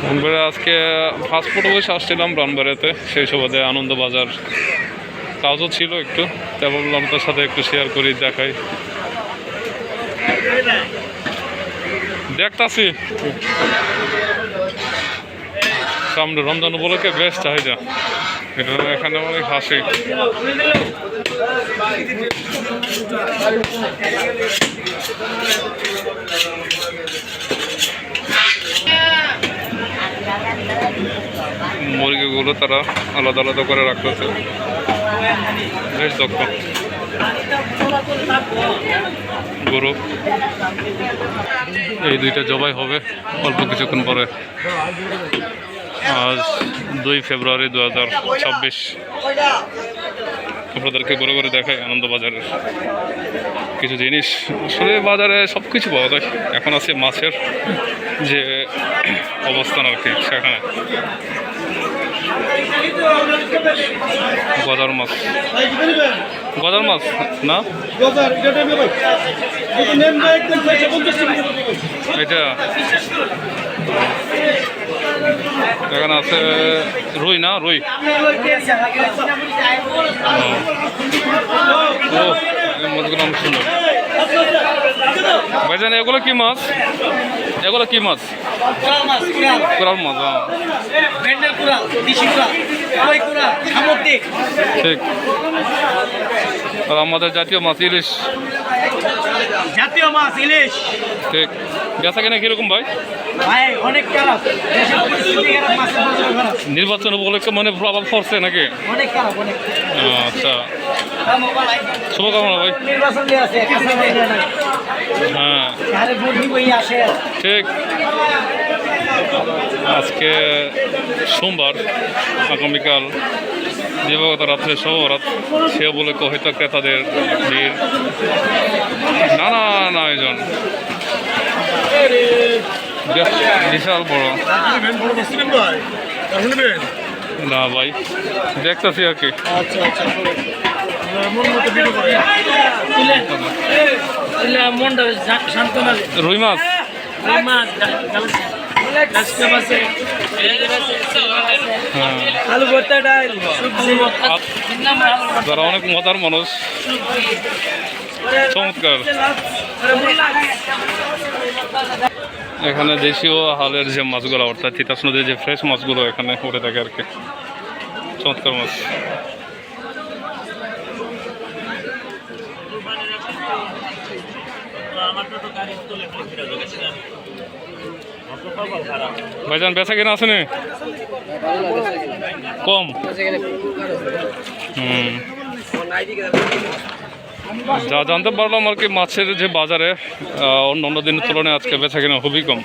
ব্রাহ্মণবাড়ি আজকে ফাস্টফুড বসে আসছিলাম ব্রাহ্মণবাড়িতে সেই সুবাদে আনন্দবাজার কাজও ছিল একটু। তাই ভাবলাম তার সাথে একটু শেয়ার করি, দেখাই। দেখতাছি। সামনে রমজান উপলক্ষে বেশ চাহিদা। এটা এখানে অনেক হাসি। মুরগিগুলো তারা আলাদা আলাদা করে রাখতেছে। বেশ দক্ষ। গরু। এই দুইটা জবাই হবে অল্প কিছুক্ষণ পরে। আজ দুই ফেব্রুয়ারি দু হাজার ছাব্বিশ। আপনাদেরকে ঘুরে ঘুরে দেখায় আনন্দবাজারের কিছু জিনিস। আসলে বাজারে সব কিছু পাওয়া যায়। এখন আছে মাছের যে অবস্থান আর কি সেখানে। গজার মাছ। গজার মাছ না? এটা এখানে আছে রুই না, রুই? মাছগুলো অনেক সুন্দর। ভাইজান, এগুলো কি মাছ? এগুলো কি মাছ? কোরাল মাছ ঠিক। আর আমাদের জাতীয় মাছ, ইলিশ। জাতীয় মাছ ইলিশ। ঠিক। বেচা কেনা কীরকম ভাই? ভাই অনেক খারাপ। নির্বাচন উপলক্ষে মানে প্রভাব পড়ছে নাকি? অনেক খারাপ অনেক আচ্ছা। শুভকামনা ভাই। নির্বাচন হ্যাঁ। ঠিক। আজকে সোমবার আগামীকাল দিবাগত রাত্রে শহরাত সে বলে কহিত ক্রেতাদের ভিড়। বিশাল বড়। না ভাই, দেখতেছি আর কি। রুই মাছ। মাছ হ্যাঁ অনেক মজার মানুষ। চমৎকার। এখানে দেশীয় হালের যে মাছগুলো, অর্থাৎ তিতাস নদীর যে ফ্রেশ মাছগুলো এখানে উঠে থাকে আর কি। চমৎকার মাছ। ভাইজান, বেচা কিনা আছে? কম। হুম। যা জানতে পারলাম আর কি মাছের যে বাজারে অন্য অন্য দিনের তুলনায় আজকে বেচা কেনা খুবই কম।